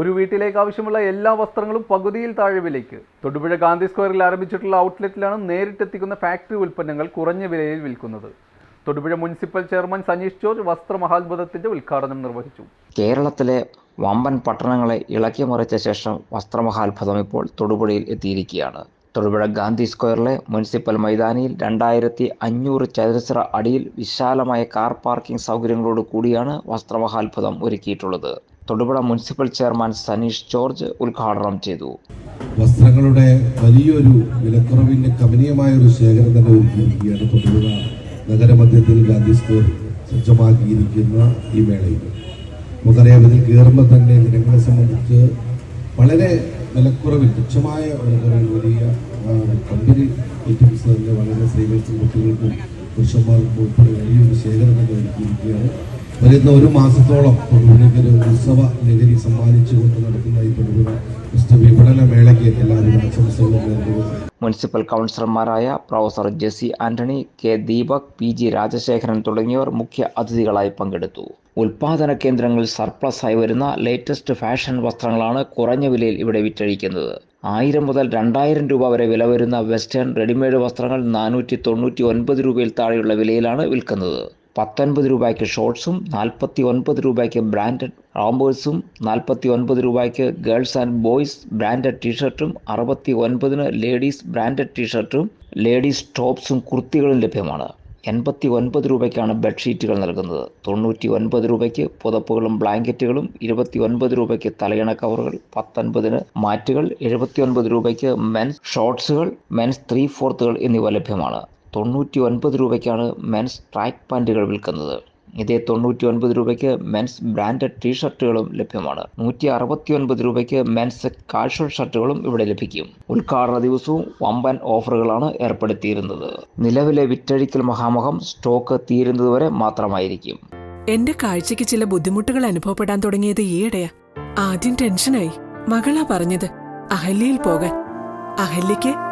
ഒരു വീട്ടിലേക്ക് ആവശ്യമുള്ള എല്ലാ വസ്ത്രങ്ങളും പകുതിയിൽ താഴെ വിലയ്ക്ക്. തൊടുപുഴ ഗാന്ധി സ്ക്വയറിൽ ആരംഭിച്ചിട്ടുള്ള ഔട്ട്ലെറ്റിലാണ് നേരിട്ടെത്തിക്കുന്ന ഫാക്ടറി ഉൽപ്പന്നങ്ങൾ കുറഞ്ഞ വിലയിൽ വിൽക്കുന്നത്. Thodupuzha municipal chairman Saneesh George വസ്ത്രമഹാത്ഭുതത്തിന്റെ ഉദ്ഘാടനം നിർവഹിച്ചു. കേരളത്തിലെ വമ്പൻ പട്ടണങ്ങളെ ഇളക്കി മറിച്ച ശേഷം വസ്ത്രമഹാത്ഭുതം ഇപ്പോൾ തൊടുപുഴയിൽ എത്തിയിരിക്കുകയാണ്. തൊടുപുഴ ഗാന്ധി സ്ക്വയറിലെ മുനിസിപ്പൽ മൈതാനിയിൽ രണ്ടായിരത്തി അഞ്ഞൂറ് ചതുരശ്ര അടിയിൽ വിശാലമായ കാർ പാർക്കിംഗ് സൗകര്യങ്ങളോട് കൂടിയാണ് വസ്ത്രമഹാത്ഭുതം ഒരുക്കിയിട്ടുള്ളത്. Thodupuzha municipal chairman Saneesh George ഉദ്ഘാടനം ചെയ്തു. വസ്ത്രങ്ങളുടെ വലിയൊരു വിലക്കുറവിന്റെ കമനീയമായ ഒരു ശേഖരം തന്നെ ഒരുക്കിയിരിക്കുകയാണ് തൊടുപുഴ നഗരമധ്യത്തിൽ ഗാന്ധി സ്കൂൾ സജ്ജമാക്കിയിരിക്കുന്ന ഈ മേളയിൽ. നമുക്കറിയാം ഇതിൽ കയറുമ്പോൾ തന്നെ ജനങ്ങളെ സംബന്ധിച്ച് വളരെ വിലക്കുറവിൽ തുച്ഛമായ വലിയ കമ്പനി ഐറ്റംസ് തന്നെ വളരെ സ്ത്രീകൾക്കും കുട്ടികൾക്കും പുരുഷന്മാർക്കും ഉൾപ്പെടെ വലിയൊരു ശേഖരം തന്നെ ഒരുക്കിയിരിക്കുകയാണ്. വരുന്ന ഒരു മാസത്തോളം തൊടുപുഴയ്ക്ക് ഒരു ഉത്സവ ലഹരി സമ്മാനിച്ചുകൊണ്ട് നടക്കുന്ന ഈ തൊടുപുഴ വിപണന മേളയ്ക്ക് എല്ലാവരും നേർന്നുകൊണ്ട് മുനിസിപ്പൽ കൗൺസിലർമാരായ professor Jessy Antony K Deepak P G Rajasekharan തുടങ്ങിയവർ മുഖ്യ അതിഥികളായി പങ്കെടുത്തു. ഉൽപാദന കേന്ദ്രങ്ങളിൽ സർപ്ലസ് ആയി വരുന്ന ലേറ്റസ്റ്റ് ഫാഷൻ വസ്ത്രങ്ങളാണ് കുറഞ്ഞ വിലയിൽ ഇവിടെ വിറ്റഴിക്കുന്നത്. ആയിരം മുതൽ രണ്ടായിരം രൂപ വരെ വില വരുന്ന വെസ്റ്റേൺ റെഡിമെയ്ഡ് വസ്ത്രങ്ങൾ നാനൂറ്റി തൊണ്ണൂറ്റി ഒൻപത് രൂപയിൽ താഴെയുള്ള വിലയിലാണ് വിൽക്കുന്നത്. പത്തൊൻപത് രൂപയ്ക്ക് ഷോർട്സും നാൽപ്പത്തി ഒൻപത് രൂപയ്ക്ക് ബ്രാൻഡഡ് റാംബേഴ്സും നാൽപ്പത്തി ഒൻപത് രൂപയ്ക്ക് ഗേൾസ് ആൻഡ് ബോയ്സ് ബ്രാൻഡഡ് ടീഷർട്ടും അറുപത്തി ഒൻപതിന് ലേഡീസ് ബ്രാൻഡഡ് ടീഷർട്ടും ലേഡീസ് ടോപ്സും കുർത്തികളും ലഭ്യമാണ്. എൺപത്തി ഒൻപത് രൂപയ്ക്കാണ് ബെഡ്ഷീറ്റുകൾ നൽകുന്നത്. തൊണ്ണൂറ്റി ഒൻപത് രൂപയ്ക്ക് പുതപ്പുകളും ബ്ലാങ്കറ്റുകളും ഇരുപത്തി ഒൻപത് രൂപയ്ക്ക് തലയണ കവറുകൾ പത്തൊൻപതിന് മാറ്റുകൾ എഴുപത്തി ഒൻപത് രൂപയ്ക്ക് മെൻസ് ഷോർട്സുകൾ മെൻസ് ത്രീ ഫോർത്തുകൾ എന്നിവ ലഭ്യമാണ്. തൊണ്ണൂറ്റി ഒൻപത് രൂപയ്ക്കാണ് മെൻസ് ട്രാക്ക് പാന്റുകൾ വിൽക്കുന്നത്. ഇതേ തൊണ്ണൂറ്റി ഒൻപത് രൂപയ്ക്ക് മെൻസ് ബ്രാൻഡഡ് ടീഷർട്ടുകളും ലഭ്യമാണ്. നൂറ്റി അറുപത്തി ഒൻപത് രൂപയ്ക്ക് മെൻസ് കാഷ്വൽ ഷർട്ടുകളും ഇവിടെ ലഭിക്കും. ഉദ്ഘാടന ദിവസവും വമ്പൻ ഓഫറുകളാണ് ഏർപ്പെടുത്തിയിരുന്നത്. നിലവിലെ വിറ്റഴിക്കൽ മഹാമുഖം സ്റ്റോക്ക് തീരുന്നതുവരെ മാത്രമായിരിക്കും. എന്റെ കാഴ്ചയ്ക്ക് ചില ബുദ്ധിമുട്ടുകൾ അനുഭവപ്പെടാൻ തുടങ്ങിയത് ഈയിടെയാ. ആദ്യം ടെൻഷനായി. മകളാ പറഞ്ഞത് അഹല്യയിൽ പോകാൻ. അഹല്യയ്ക്ക്